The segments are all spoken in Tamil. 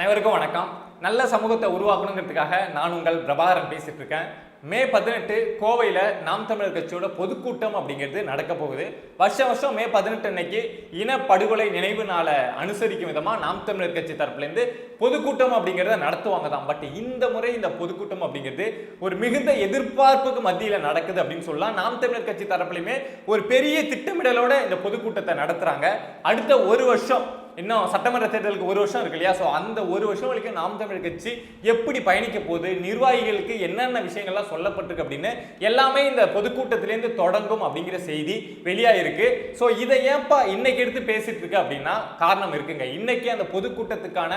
அனைவருக்கும் வணக்கம். நல்ல சமூகத்தை உருவாக்கணுங்கிறதுக்காக நான் உங்கள் பிரபாகரன் பேசிகிட்டு இருக்கேன். மே பதினெட்டு கோவையில் நாம் தமிழர் கட்சியோட பொதுக்கூட்டம் அப்படிங்கிறது நடக்க போகுது. வருஷம் வருஷம் மே பதினெட்டு அன்னைக்கு இனப்படுகொலை நினைவு நாளை அனுசரிக்கும் விதமாக நாம் தமிழர் கட்சி தரப்புலேருந்து பொதுக்கூட்டம் அப்படிங்கிறத நடத்துவாங்க தான். பட் இந்த முறை இந்த பொதுக்கூட்டம் அப்படிங்கிறது ஒரு மிகுந்த எதிர்பார்ப்புக்கு மத்தியில் நடக்குது அப்படின்னு சொல்லலாம். நாம் தமிழர் கட்சி தரப்புலையுமே ஒரு பெரிய திட்டமிடலோட இந்த பொதுக்கூட்டத்தை நடத்துகிறாங்க அடுத்த ஒரு வருஷம் இன்னும் சட்டமன்ற தேர்தலுக்கு ஒரு வருஷம் இருக்கு இல்லையா? ஸோ அந்த ஒரு வருஷம் வரைக்கும் நாம் தமிழர் கட்சி எப்படி பயணிக்க போகுது? நிர்வாகிகளுக்கு என்னென்ன விஷயங்கள்லாம் சொல்லப்பட்டிருக்கு அப்படின்னு எல்லாமே இந்த பொதுக்கூட்டத்திலேருந்து தொடங்கும் அப்படிங்கிற செய்தி வெளியாயிருக்கு. ஸோ இதை ஏன்ப்பா இன்னைக்கு எடுத்து பேசிட்டு இருக்கு அப்படின்னா காரணம் இருக்குங்க. இன்னைக்கு அந்த பொதுக்கூட்டத்துக்கான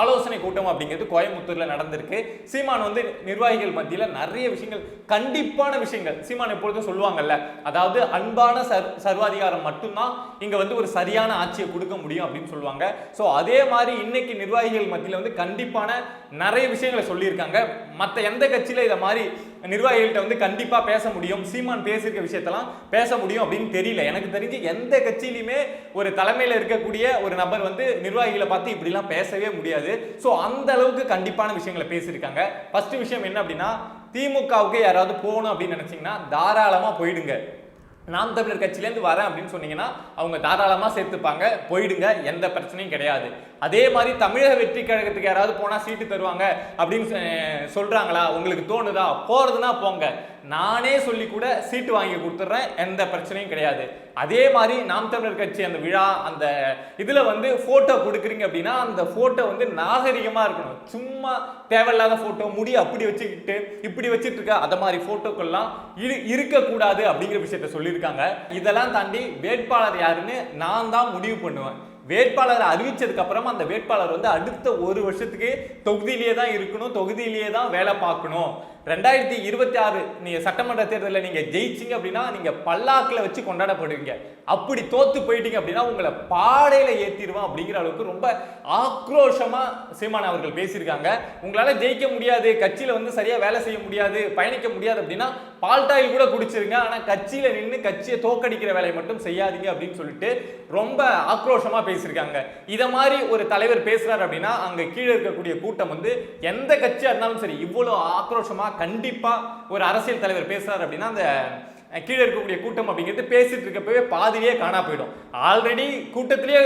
ஆலோசனை கூட்டம் அப்படிங்கிறது கோயம்புத்தூர்ல நடந்திருக்கு. சீமான் வந்து நிர்வாகிகள் மத்தியில் நிறைய விஷயங்கள் கண்டிப்பான விஷயங்கள் சீமான் எப்பொழுதும் சொல்லுவாங்கல்ல அதாவது அன்பான சர் சர்வாதிகாரம் மட்டும்தான் இங்க வந்து ஒரு சரியான ஆட்சியை கொடுக்க முடியும் அப்படின்னு சொல்லுவாங்க. ஸோ அதே மாதிரி இன்னைக்கு நிர்வாகிகள் மத்தியில் வந்து கண்டிப்பான நிறைய விஷயங்களை சொல்லியிருக்காங்க. மற்ற எந்த கட்சியில இதை மாதிரி நிர்வாகிகள்கிட்ட வந்து கண்டிப்பாக பேச முடியும். சீமான் பேசியிருக்க விஷயத்தெல்லாம் பேச முடியும் அப்படின்னு தெரியல. எனக்கு தெரிஞ்சு எந்த கட்சியிலுமே ஒரு தலைமையில் இருக்கக்கூடிய ஒரு நபர் வந்து நிர்வாகிகளை பார்த்து இப்படிலாம் பேசவே முடியாது. ஸோ அந்த அளவுக்கு கண்டிப்பான விஷயங்களை பேசியிருக்காங்க. ஃபர்ஸ்ட் விஷயம் என்ன அப்படின்னா திமுகவுக்கு யாராவது போகணும் அப்படின்னு நினச்சிங்கன்னா தாராளமாக போயிடுங்க. நாம் தமிழர் கட்சியிலேருந்து வரேன் அப்படின்னு சொன்னீங்கன்னா அவங்க தாராளமாக சேர்த்துப்பாங்க. போயிடுங்க எந்த பிரச்சனையும் கிடையாது. அதே மாதிரி தமிழக வெற்றி கழகத்துக்கு யாராவது போனால் சீட்டு தருவாங்க அப்படின்னு சொல்கிறாங்களா உங்களுக்கு தோணுதா? போகிறதுனா போங்க. நானே சொல்லி கூட சீட்டு வாங்கி கொடுத்துட்றேன் எந்த பிரச்சனையும் கிடையாது. அதே மாதிரி நாம் தமிழர் கட்சி அந்த விழா அந்த இதில் வந்து ஃபோட்டோ கொடுக்குறீங்க அப்படின்னா அந்த ஃபோட்டோ வந்து நாகரிகமாக இருக்கணும். சும்மா தேவையில்லாத ஃபோட்டோ முடி அப்படி வச்சுக்கிட்டு இப்படி வச்சுட்டு இருக்க அந்த மாதிரி ஃபோட்டோக்கள்லாம் இரு இருக்கக்கூடாது அப்படிங்கிற விஷயத்த சொல்லியிருக்காங்க. இதெல்லாம் தாண்டி வேட்பாளர் யாருன்னு நான் தான் முடிவு பண்ணுவேன். வேட்பாளரை அறிவிச்சதுக்கு அப்புறம் அந்த வேட்பாளர் வந்து அடுத்த ஒரு வருஷத்துக்கு தொகுதியிலேயே தான் இருக்கணும் தொகுதியிலேயே தான் வேலை பார்க்கணும். ரெண்டாயிரத்தி இருபத்தி ஆறு நீங்க சட்டமன்ற தேர்தலில் நீங்க ஜெயிச்சிங்க அப்படின்னா நீங்க பல்லாக்கில் வச்சு கொண்டாடப்படுவீங்க. அப்படி தோத்து போயிட்டீங்க அப்படின்னா உங்களை பாடையில ஏத்திடுவோம் அப்படிங்கிற அளவுக்கு ரொம்ப ஆக்ரோஷமா சீமான் அவர்கள் பேசியிருக்காங்க. உங்களால ஜெயிக்க முடியாது கட்சியில வந்து சரியா வேலை செய்ய முடியாது பயணிக்க முடியாது அப்படின்னா பால்டாயில் கூட குடிச்சிருங்க. ஆனா கட்சியில நின்று கட்சியை தோக்கடிக்கிற வேலையை மட்டும் செய்யாதீங்க அப்படின்னு சொல்லிட்டு ரொம்ப ஆக்ரோஷமா பேசியிருக்காங்க. இதை மாதிரி ஒரு தலைவர் பேசுறாரு அப்படின்னா அங்கே கீழே இருக்கக்கூடிய கூட்டம் வந்து எந்த கட்சியா இருந்தாலும் சரி இவ்வளவு ஆக்ரோஷமா கண்டிப்பா ஒரு அரசியல் தலைவர் பேசுறாரு அப்படின்னா அந்த கீழே இருக்கக்கூடிய கூட்டம் அப்படிங்கிறது பேசிட்டு இருக்கப்பவே பாதிலேயே காணா போயிடும். ஆல்ரெடி கூட்டத்திலேயே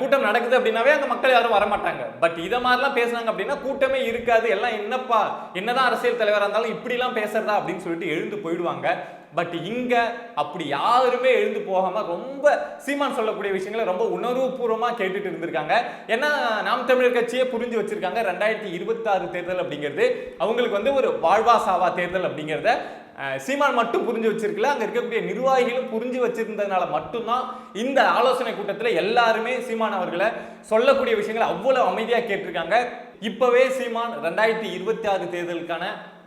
கூட்டம் நடக்குது அப்படின்னாவே அந்த மக்கள் யாரும் வரமாட்டாங்க. பட் இதை மாதிரிலாம் பேசுனாங்க அப்படின்னா கூட்டமே இருக்காது. எல்லாம் என்னப்பா என்னதான் அரசியல் தலைவராக இருந்தாலும் இப்படிலாம் பேசுறதா அப்படின்னு சொல்லிட்டு எழுந்து போயிடுவாங்க. பட் இங்க அப்படி யாருமே எழுந்து போகாம ரொம்ப சீமான் சொல்லக்கூடிய விஷயங்களை ரொம்ப உணர்வுபூர்வமாக கேட்டுட்டு இருந்திருக்காங்க. ஏன்னா நாம் தமிழர் கட்சியே புரிஞ்சு வச்சிருக்காங்க. ரெண்டாயிரத்தி இருபத்தாறு தேர்தல் அப்படிங்கிறது அவங்களுக்கு வந்து ஒரு வாழ்வா சாவா தேர்தல் அப்படிங்கிறத சீமான் மட்டும் புரிஞ்சு வச்சிருக்கல. அங்கே இருக்கக்கூடிய நிர்வாகிகளும் புரிஞ்சு வச்சிருந்ததுனால மட்டும்தான் இந்த ஆலோசனை கூட்டத்தில் எல்லாருமே சீமான் அவர்களை சொல்லக்கூடிய விஷயங்களை அவ்வளோ அமைதியாக கேட்டிருக்காங்க. இப்போவே சீமான் ரெண்டாயிரத்தி இருபத்தி ஆறு தேர்தலுக்கான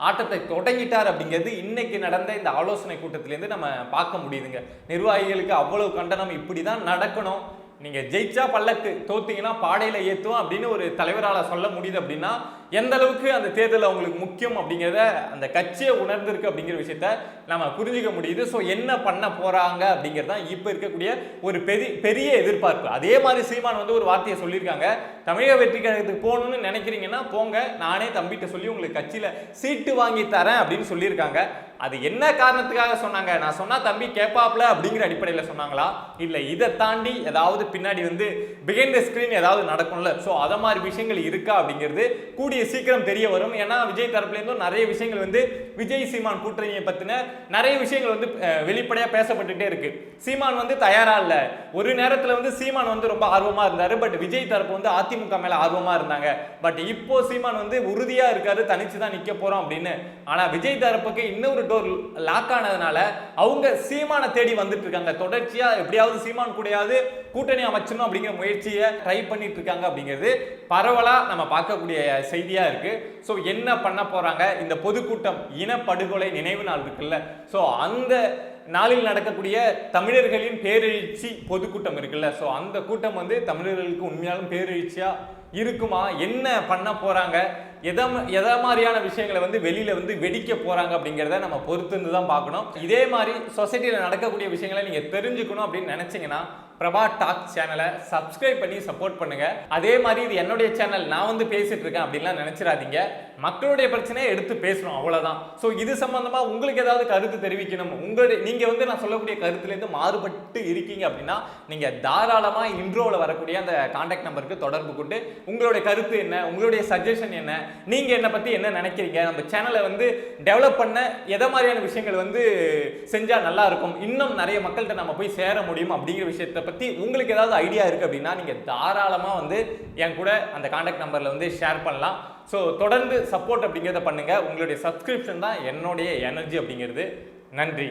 ஆட்டத்தை தொடங்கிட்டார் அப்படிங்கிறது இன்னைக்கு நடந்த இந்த ஆலோசனை கூட்டத்திலேருந்து நம்ம பார்க்க முடியுதுங்க. நிர்வாகிகளுக்கு அவ்வளோ கண்டனம் இப்படி தான் நடக்கணும். நீங்க ஜெயிச்சா பல்லக்கு தோத்தீங்கன்னா பாடையில ஏத்துவோம் அப்படின்னு ஒரு தலைவரால சொல்ல முடியுது அப்படின்னா எந்த அளவுக்கு அந்த தேர்தல் அவங்களுக்கு முக்கியம் அப்படிங்கிறத அந்த கட்சியை உணர்ந்திருக்கு அப்படிங்கிற விஷயத்த நம்ம புரிஞ்சுக்க முடியுது. ஸோ என்ன பண்ண போறாங்க அப்படிங்கிறது தான் இப்போ இருக்கக்கூடிய ஒரு பெரிய பெரிய எதிர்பார்ப்பு. அதே மாதிரி சீமான் வந்து ஒரு வார்த்தையை சொல்லியிருக்காங்க. தமிழக வெற்றி கழகத்துக்கு போகணும்னு நினைக்கிறீங்கன்னா போங்க. நானே தம்பிகிட்ட சொல்லி உங்களுக்கு கட்சியில சீட்டு வாங்கி தரேன் அப்படின்னு சொல்லியிருக்காங்க. அது என்ன காரணத்துக்காக சொன்னாங்க? நான் சொன்னா தம்பி கேப்பாப்ல அப்படிங்கிற அடிப்படையில் சொன்னாங்களா? இல்ல இதை தாண்டி ஏதாவது பின்னாடி வந்து பிகைண்ட் த ஸ்கிரீன் ஏதாவது நடக்கும்ல. ஸோ அதை மாதிரி விஷயங்கள் இருக்கா அப்படிங்கிறது கூடிய சீக்கிரம் தெரிய வரும். ஏன்னா விஜய் தரப்புலேருந்தும் நிறைய விஷயங்கள் வந்து விஜய் சீமான் கூட்டணியை பத்தின நிறைய விஷயங்கள் வந்து வெளிப்படையாக வெளிப்படையா பேசப்பட்டுட்டே இருக்கு. சீமான் வந்து தயாரா இல்ல. ஒரு நேரத்துல வந்து சீமான் வந்து ரொம்ப ஆர்வமா இருந்தாரு. பட் விஜய் தரப்பு வந்து அதிமுக மேல ஆர்வமா இருந்தாங்க. பட் இப்போ சீமான் வந்து உறுதியா இருக்காரு தனிச்சு தான் நிக்க போறோம் அப்படின்னு. ஆனா விஜய் தரப்புக்கு இன்னொரு டோர் லாக் ஆனதுனால அவங்க சீமானை தேடி வந்துட்டு இருக்காங்க தொடர்ச்சியா எப்படியாவது சீமான் கூடயாவது கூட்டணி அமைச்சணும் அப்படிங்கிற முயற்சியை ட்ரை பண்ணிட்டு இருக்காங்க அப்படிங்கிறது பரவலா நம்ம பார்க்கக்கூடிய செய்தியா இருக்கு. ஸோ என்ன பண்ண போறாங்க? இந்த பொதுக்கூட்டம் இனப்படுகொலை நினைவு நாள் இருக்குல்ல. ஸோ அந்த நாளில் நடக்கக்கூடிய தமிழர்களின் பேரெழுச்சி பொதுக்கூட்டம் இருக்குல்ல. ஸோ அந்த கூட்டம் வந்து தமிழர்களுக்கு உண்மையாலும் பேரெழுச்சியா இருக்குமா? என்ன பண்ண போகிறாங்க எதை எதை மாதிரியான விஷயங்களை வந்து வெளியில் வந்து வெடிக்க போகிறாங்க அப்படிங்கிறத நம்ம பொறுத்து இருந்து தான் பார்க்கணும். இதே மாதிரி சொசைட்டியில் நடக்கக்கூடிய விஷயங்களை நீங்கள் தெரிஞ்சுக்கணும் அப்படின்னு நினச்சிங்கன்னா பிரபா டாக் சேனலை சப்ஸ்கிரைப் பண்ணி சப்போர்ட் பண்ணுங்கள் அதே மாதிரி இது என்னுடைய சேனல் நான் வந்து பேசிகிட்டு இருக்கேன் அப்படின்லாம் நினச்சிடாதீங்க. மக்களுடைய பிரச்சனையை எடுத்து பேசணும் அவ்வளோதான் ஸோ இது சம்மந்தமாக உங்களுக்கு ஏதாவது கருத்து தெரிவிக்கணும். உங்களுடைய நீங்கள் வந்து நான் சொல்லக்கூடிய கருத்துலேருந்து மாறுபட்டு இருக்கீங்க அப்படின்னா நீங்கள் தாராளமாக இன்ட்ரோவில் வரக்கூடிய அந்த கான்டாக்ட் நம்பருக்கு தொடர்பு கொண்டு உங்களுடைய கருத்து என்ன? உங்களுடைய சஜஷன் என்ன? நீங்க என்னை பத்தி என்ன நினைக்கிறீங்க? நம்ம சேனலை வந்து டெவலப் பண்ண எதை மாதிரியான விஷயங்கள் வந்து செஞ்சா நல்லா இருக்கும்? இன்னும் நிறைய மக்கள்கிட்ட நம்ம போய் சேர முடியும் அப்படிங்கிற விஷயத்தை பத்தி உங்களுக்கு ஏதாவது ஐடியா இருக்கு அப்படின்னா நீங்க தாராளமா வந்து என் கூட அந்த காண்டாக்ட் நம்பர்ல வந்து ஷேர் பண்ணலாம். ஸோ தொடர்ந்து சப்போர்ட் அப்படிங்கிறத பண்ணுங்க. உங்களுடைய சப்ஸ்கிரிப்ஷன் தான் என்னுடைய எனர்ஜி அப்படிங்கிறது. நன்றி.